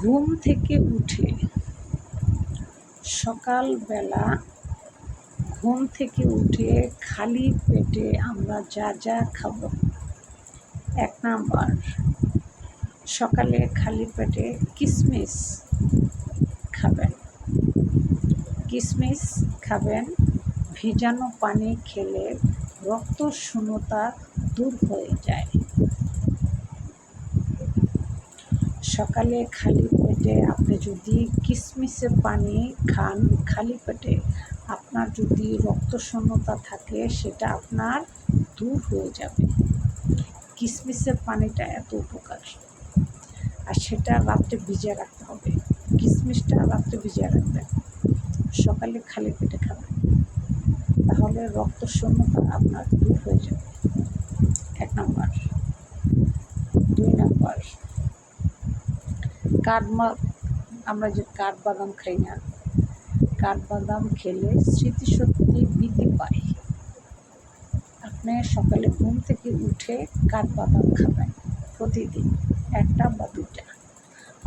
ঘুম থেকে উঠে সকালবেলা ঘুম থেকে উঠে খালি পেটে আমরা যা যা খাব। এক নাম্বার, সকালে খালি পেটে কিশমিশ খাবেন। কিশমিশ খাবেন, ভিজানো পানি খেলে রক্ত শূন্যতা দূর হয়ে যায়। সকালে খালি পেটে আপনি যদি কিশমিশের পানি খান, খালি পেটে আপনার যদি রক্ত শূন্যতা থাকে, সেটা আপনার দূর হয়ে যাবে। কিশমিশের পানিটা এত উপকার। আর সেটা রাত্রে ভিজিয়ে রাখতে হবে। কিশমিশটা রাত্রে ভিজিয়ে রাখবেন। সকালে খালি পেটে খাবেন। তাহলে রক্ত শূন্যতা আপনার দূর হয়ে যাবে। এক নম্বর দুই নম্বর কাঠমা আমরা যে কাঠবাদাম খাই না কাঠবাদাম খেলে স্মৃতিশক্তি বৃদ্ধি পায়। আপনি সকালে ঘুম থেকে উঠে কাঠবাদাম খাবেন প্রতিদিন, একটা বা দুটা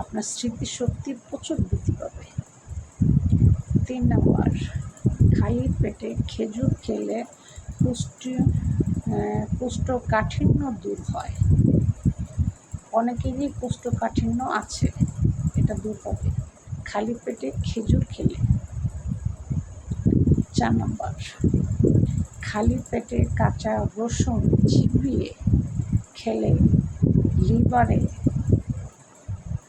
আপনার স্মৃতিশক্তি প্রচুর বৃদ্ধি পাবে। তিন নম্বর, খালি পেটে খেজুর খেলে পুষ্টি কোষ্ঠকাঠিন্য দূর হয়। অনেকেরই কোষ্ঠকাঠিন্য আছে। এটা দূর হবে খালি পেটে খেজুর খেলে। চার নম্বর। খালি পেটে কাঁচা রসুন চিবিয়ে খেলে লিভারে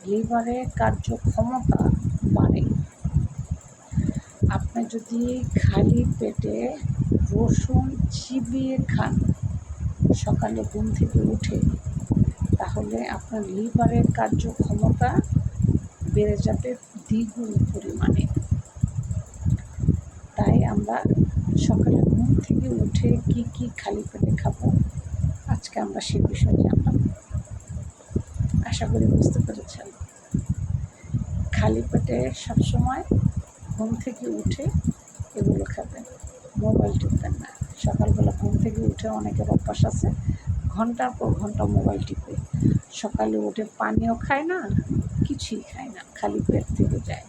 লিভারে কার্যক্ষমতা বাড়ে। আপনি যদি খালি পেটে রসুন চিবিয়ে খান, সকালে ঘুম থেকে উঠে, তাহলে আপনার লিভারের কার্যক্ষমতা বেড়ে যাবে দ্বিগুণ পরিমাণে। তাই আমরা সকালে ঘুম থেকে উঠে কি কি খালি পেটে খাব, আজকে আমরা সেই বিষয়ে জানলাম। আশা করি বুঝতে পেরেছেন। খালি পেটে সবসময় ঘুম থেকে উঠে এগুলো খাবেন, মোবাইল টিপবেন না। সকালবেলা ঘুম থেকে উঠে অনেকের অভ্যাস আছে, ঘণ্টার পর ঘণ্টা মোবাইল টিপে। সকালে উঠে পানিও খায় না কিছুই খায় না, খালি পেট থেকে যায়।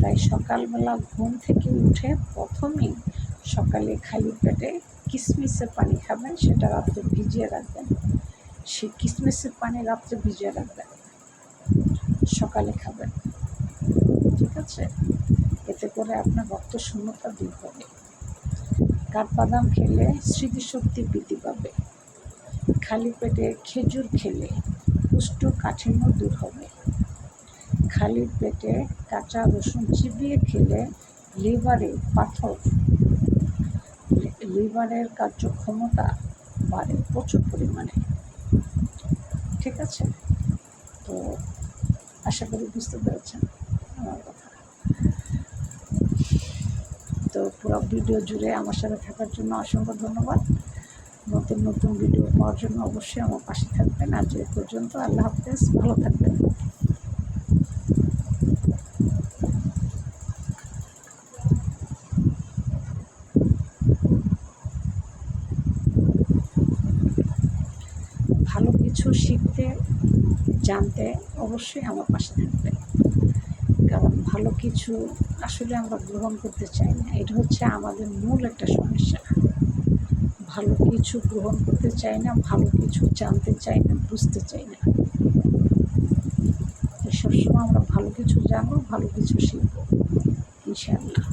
তাই সকালবেলা ঘুম থেকে উঠে প্রথমেই সকালে খালি পেটে কিশমিশের পানি খাবেন, সেটা রাত্রে ভিজিয়ে রাখবেন। সেই কিশমিশের পানি রাত্রে ভিজিয়ে রাখবেন, সকালে খাবেন। ঠিক আছে? এতে করে আপনার রক্ত শূন্যতা দূর হবে। কাঠবাদাম খেলে স্মৃতিশক্তি বৃদ্ধি পাবে। খালি পেটে খেজুর খেলে কাঠিন্য দূর হবে। খালি পেটে কাঁচা রসুন চিবিয়ে খেলে লিভারে পাথর, লিভারের কার্যক্ষমতা বাড়ে প্রচুর পরিমাণে। ঠিক আছে? তো আশা করি বুঝতে পেরেছেন আমার কথা। তো পুরো ভিডিও জুড়ে আমার সাথে থাকার জন্য অসংখ্য ধন্যবাদ। নতুন নতুন ভিডিও পাওয়ার জন্য অবশ্যই আমার পাশে থাকবেন। আর যে পর্যন্ত আল্লাহ হাফেজ, ভালো থাকবেন। ভালো কিছু শিখতে, জানতে অবশ্যই আমার পাশে থাকবে কারণ ভালো কিছু আসলে আমরা গ্রহণ করতে চাই না। এটা হচ্ছে আমাদের মূল একটা সমস্যা। ভালো কিছু গ্রহণ করতে চাই না, ভালো কিছু জানতে চাই না, বুঝতে চাই না। সবসময় আমরা ভালো কিছু জানব, ভালো কিছু শিখব ইনশাল্লাহ